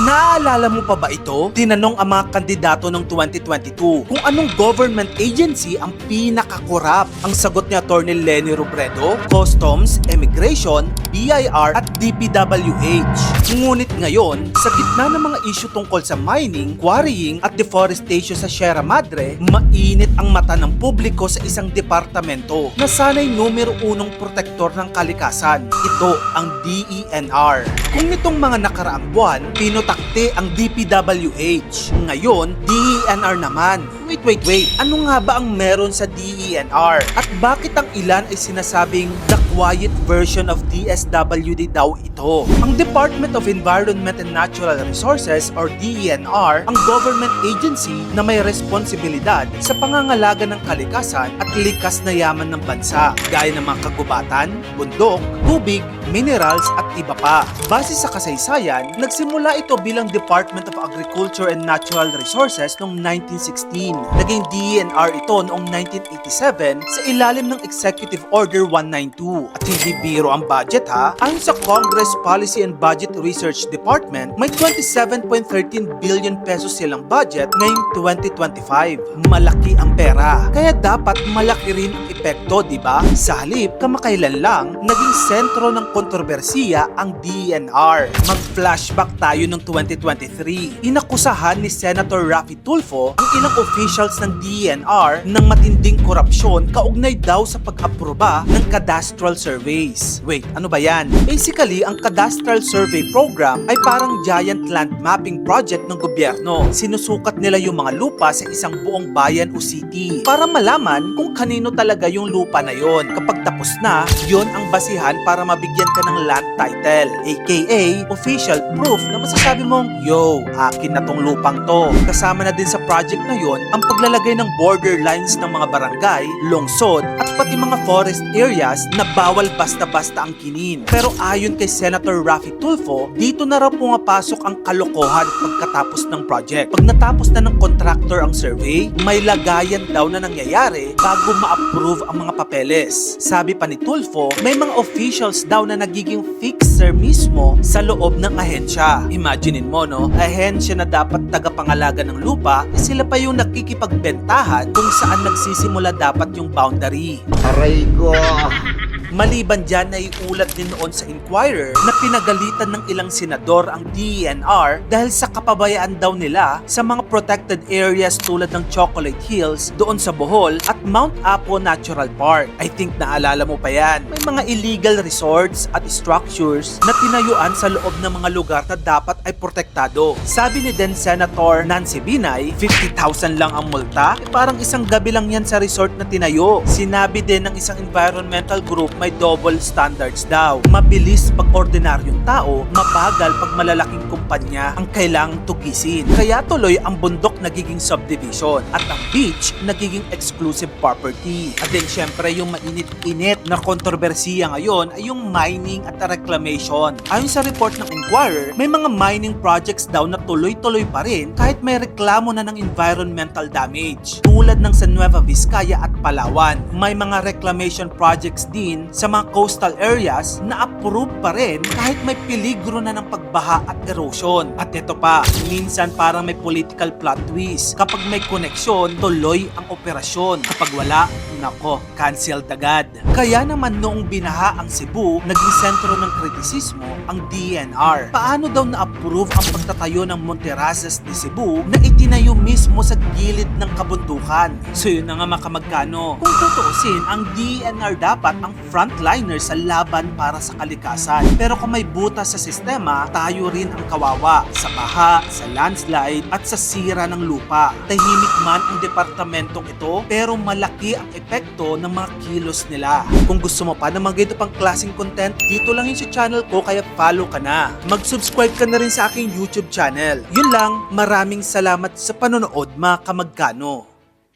Naalala mo pa ba ito? Tinanong ang mga kandidato ng 2022 kung anong government agency ang pinakakorap. Ang sagot ni Atty. Lenny Robredo, Customs, Immigration, BIR at DPWH. Ngunit ngayon, sa gitna ng mga issue tungkol sa mining, quarrying at deforestation sa Sierra Madre, mainit ang mata ng publiko sa isang departamento na sanay numero unong protektor ng kalikasan. Ito ang DENR. Kung nitong mga nakaraang buwan, pinutakte ang DPWH. Ngayon, DENR naman. Wait, wait, wait. Ano nga ba ang meron sa DENR? At bakit ang ilan ay sinasabing the quiet version of DSWD daw ito? Ang Department of Environment and Natural Resources or DENR ang government agency na may responsibilidad sa pangangalaga ng kalikasan at likas na yaman ng bansa, gaya ng mga kagubatan, bundok, tubig, minerals at iba pa. Base sa kasaysayan, nagsimula ito bilang Department of Agriculture and Natural Resources noong 1916. Naging DENR ito noong 1987 sa ilalim ng Executive Order 192. At hindi biro ang budget ha. Ayon sa Congress Policy and Budget Research Department, may 27.13 billion pesos silang budget ngayong 2025. Malaki ang pera. Kaya dapat malaki rin ang epekto, di ba? Sa halip, kamakailan lang, naging sentro ng kontrobersiya ang DNR. Mag-flashback tayo ng 2023. Inakusahan ni Senator Raffy Tulfo ang ilang officials ng DNR ng matinding korupsyon kaugnay daw sa pag-aproba ng cadastral surveys. Wait, ano ba yan? Basically, ang cadastral survey program ay parang giant land mapping project ng gobyerno. Sinusukat nila yung mga lupa sa isang buong bayan o city para malaman kung kanino talaga yung lupa na yon. Kapag tapos na, yon ang basihan para mabigyan ka ng land title, aka official proof na masasabi mong, Yo, akin na tong lupang to. Kasama na din sa project na yon ang paglalagay ng border lines ng mga barangay, lungsod, at pati mga forest areas na bawal basta-basta ang kinin. Pero ayon kay Senator Raffy Tulfo, dito na raw pumapasok ang kalokohan pagkatapos ng project. Pag natapos na ng contractor ang survey, may lagayan daw na nangyayari bago ma-approve ang mga papeles. Sabi pa ni Tulfo, may mga officials daw na nagiging fixer mismo sa loob ng ahensya. Imaginein mo, no? Ahensya na dapat tagapangalaga ng lupa, eh sila pa yung nakikipagbentahan kung saan nagsisimula dapat yung boundary. Aray ko. Maliban dyan, naiulat din noon sa Inquirer na pinagalitan ng ilang senador ang DENR dahil sa kapabayaan daw nila sa mga protected areas tulad ng Chocolate Hills doon sa Bohol at Mount Apo Natural Park. I think naalala mo pa yan. May mga illegal resorts at structures na tinayuan sa loob ng mga lugar na dapat ay protektado. Sabi ni then Senator Nancy Binay, 50,000 lang ang multa? Eh, parang isang gabi lang yan sa resort na tinayo. Sinabi din ng isang environmental group may double standards daw. Mabilis pag ordinaryong tao, mabagal pag malalaking kumpanya ang kailangang tugisin. Kaya tuloy ang bundok nagiging subdivision at ang beach nagiging exclusive property. At then syempre yung mainit-init na kontrobersiya ngayon ay yung mining at reclamation. Ayon sa report ng Inquirer, may mga mining projects daw na tuloy-tuloy pa rin kahit may reklamo na ng environmental damage. Tulad ng sa Nueva Vizcaya at Palawan, may mga reclamation projects din sa mga coastal areas na approve pa rin kahit may peligro na ng pagbaha at erosion. At ito pa, minsan parang may political plot twist. Kapag may koneksyon, tuloy ang operasyon. Kapag wala, nako, canceled agad. Kaya naman noong binaha ang Cebu, naging sentro ng kritisismo ang DNR. Paano daw na-approve ang pagtatayo ng Monterazas de Cebu na itinayo mismo sa gilid ng kabundukan? So yun na nga makamagkano. Kung tutuusin, ang DNR dapat ang frontliner sa laban para sa kalikasan. Pero kung may butas sa sistema, tayo rin ang kawawa sa baha, sa landslide at sa sira ng lupa. Tahimik man ang departamentong ito, pero malaki ang epekto ng mga kilos nila. Kung gusto mo pa ng mga ganito pang klaseng content, dito lang yun sa channel ko kaya follow ka na. Mag-subscribe ka na rin sa aking YouTube channel. Yun lang, maraming salamat sa panonood mga kamagkano.